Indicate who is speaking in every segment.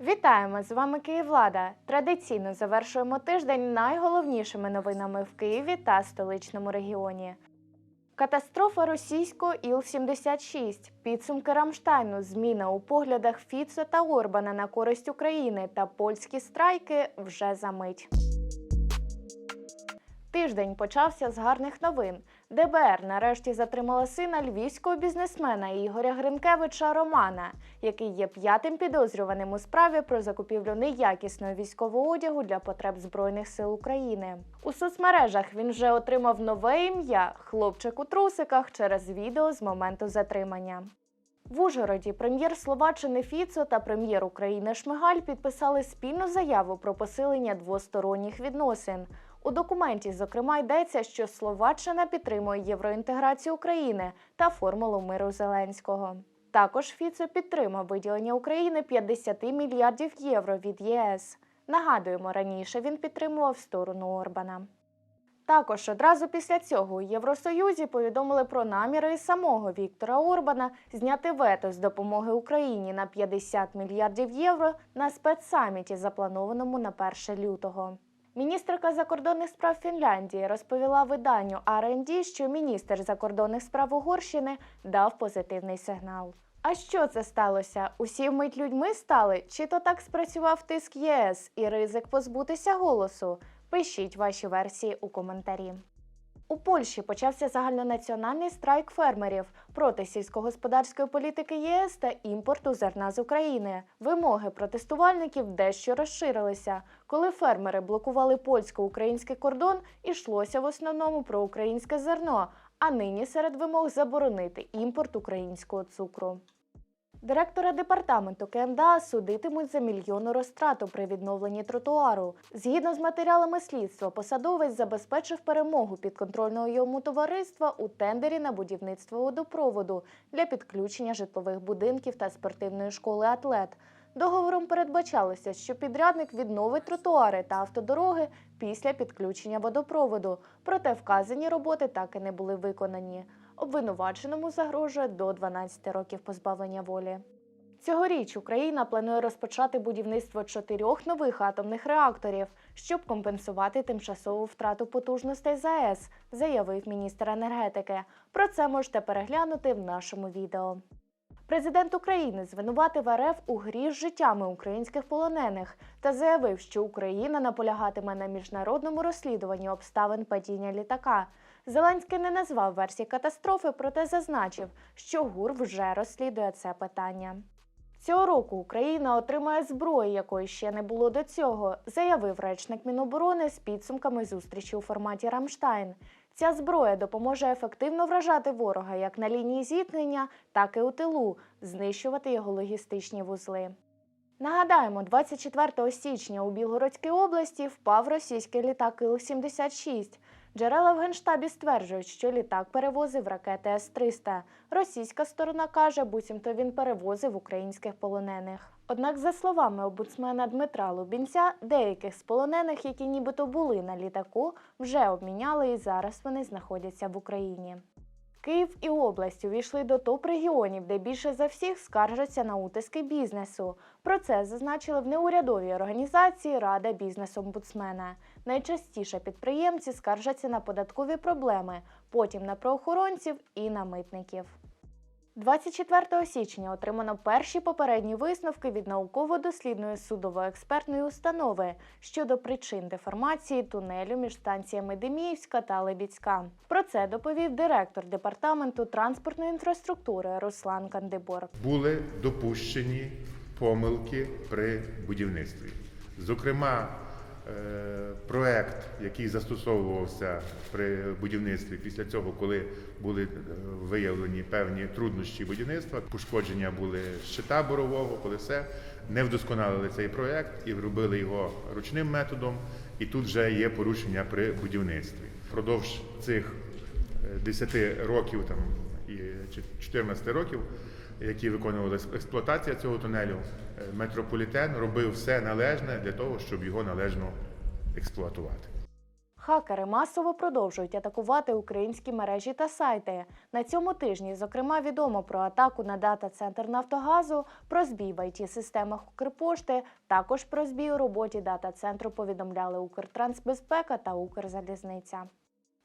Speaker 1: Вітаємо! З вами Київлада. Традиційно завершуємо тиждень найголовнішими новинами в Києві та столичному регіоні. Катастрофа російського Іл-76, підсумки Рамштайну, зміна у поглядах Фіцо та Орбана на користь України та польські страйки вже за мить. Тиждень почався з гарних новин. ДБР нарешті затримала сина львівського бізнесмена Ігоря Гринкевича Романа, який є п'ятим підозрюваним у справі про закупівлю неякісного військового одягу для потреб Збройних сил України. У соцмережах він вже отримав нове ім'я хлопчик у трусиках через відео з моменту затримання. В Ужгороді прем'єр Словаччини Фіцо та прем'єр України Шмигаль підписали спільну заяву про посилення двосторонніх відносин. У документі, зокрема, йдеться, що Словаччина підтримує євроінтеграцію України та формулу миру Зеленського. Також Фіцо підтримав виділення України 50 мільярдів євро від ЄС. Нагадуємо, раніше він підтримував сторону Орбана. Також одразу після цього у Євросоюзі повідомили про наміри самого Віктора Орбана зняти вето з допомоги Україні на 50 мільярдів євро на спецсаміті, запланованому на 1 лютого. Міністерка закордонних справ Фінляндії розповіла виданню R&D, що міністр закордонних справ Угорщини дав позитивний сигнал. А що це сталося? Усі вмить людьми стали? Чи то так спрацював тиск ЄС і ризик позбутися голосу? Пишіть ваші версії у коментарі. У Польщі почався загальнонаціональний страйк фермерів проти сільськогосподарської політики єС та імпорту зерна з України. Вимоги протестувальників дещо розширилися. Коли фермери блокували польсько-український кордон, ішлося в основному про українське зерно. А нині серед вимог заборонити імпорт українського цукру. Директора департаменту КМДА судитимуть за мільйонну розтрату при відновленні тротуару. Згідно з матеріалами слідства, посадовець забезпечив перемогу підконтрольного йому товариства у тендері на будівництво водопроводу для підключення житлових будинків та спортивної школи атлет. Договором передбачалося, що підрядник відновить тротуари та автодороги після підключення водопроводу. Проте вказані роботи так і не були виконані. Обвинуваченому загрожує до 12 років позбавлення волі. Цьогоріч Україна планує розпочати будівництво чотирьох нових атомних реакторів, щоб компенсувати тимчасову втрату потужностей ЗАЕС, заявив міністр енергетики. Про це можете переглянути в нашому відео. Президент України звинуватив РФ у грі з життями українських полонених та заявив, що Україна наполягатиме на міжнародному розслідуванні обставин падіння літака. Зеленський не назвав версії катастрофи, проте зазначив, що ГУР вже розслідує це питання. Цього року Україна отримає зброю, якої ще не було до цього, заявив речник Міноборони з підсумками зустрічі у форматі Рамштайн. Ця зброя допоможе ефективно вражати ворога як на лінії зіткнення, так і у тилу, знищувати його логістичні вузли. Нагадаємо, 24 січня у Білгородській області впав російський літак Іл-76. Джерела в генштабі стверджують, що літак перевозив ракети С-300. Російська сторона каже, буцімто він перевозив українських полонених. Однак, за словами обуцмена Дмитра Лубінця, деяких з полонених, які нібито були на літаку, вже обміняли і зараз вони знаходяться в Україні. Київ і область увійшли до топ-регіонів, де більше за всіх скаржаться на утиски бізнесу. Про це зазначили в неурядовій організації Рада бізнес-омбудсмена. Найчастіше підприємці скаржаться на податкові проблеми, потім на правоохоронців і на митників. 24 січня отримано перші попередні висновки від науково-дослідної судово-експертної установи щодо причин деформації тунелю між станціями Деміївська та Лебідська. Про це доповів директор департаменту транспортної інфраструктури Руслан Кандибор.
Speaker 2: були допущені помилки при будівництві. Зокрема, проект, який застосовувався при будівництві після цього, коли були е, виявлені певні труднощі будівництва, пошкодження були щита борового, коли все, не вдосконалили цей проект і робили його ручним методом, і тут вже є порушення при будівництві. Впродовж цих е, 10 років там і чи 14 років, які виконували експлуатація цього тунелю, е, метрополітен робив все належне для того, щоб його належно експлуатувати.
Speaker 1: Хакери масово продовжують атакувати українські мережі та сайти. На цьому тижні, зокрема, відомо про атаку на дата-центр Нафтогазу, про збій в it системах Укрпошти, також про збій у роботі дата-центру повідомляли Укртрансбезпека та Укрзалізниця.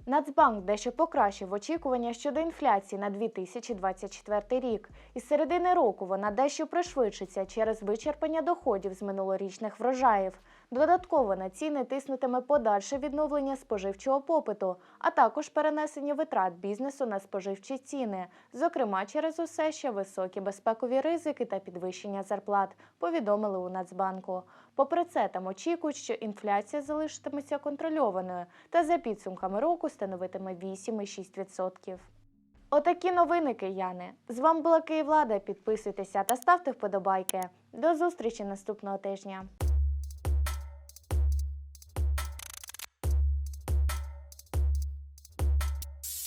Speaker 1: Нацбанк дещо покращив очікування щодо інфляції на 2024 рік. Із середини року вона дещо пришвидшиться через вичерпання доходів з минулорічних врожаїв. Додатково на ціни тиснутиме подальше відновлення споживчого попиту, а також перенесення витрат бізнесу на споживчі ціни, зокрема через усе ще високі безпекові ризики та підвищення зарплат, повідомили у Нацбанку. Попри це, там очікують, що інфляція залишитиметься контрольованою та за підсумками року становитиме 8,6%. Отакі новини, кияни. З вами була Київлада. Підписуйтеся та ставте вподобайки. До зустрічі наступного тижня.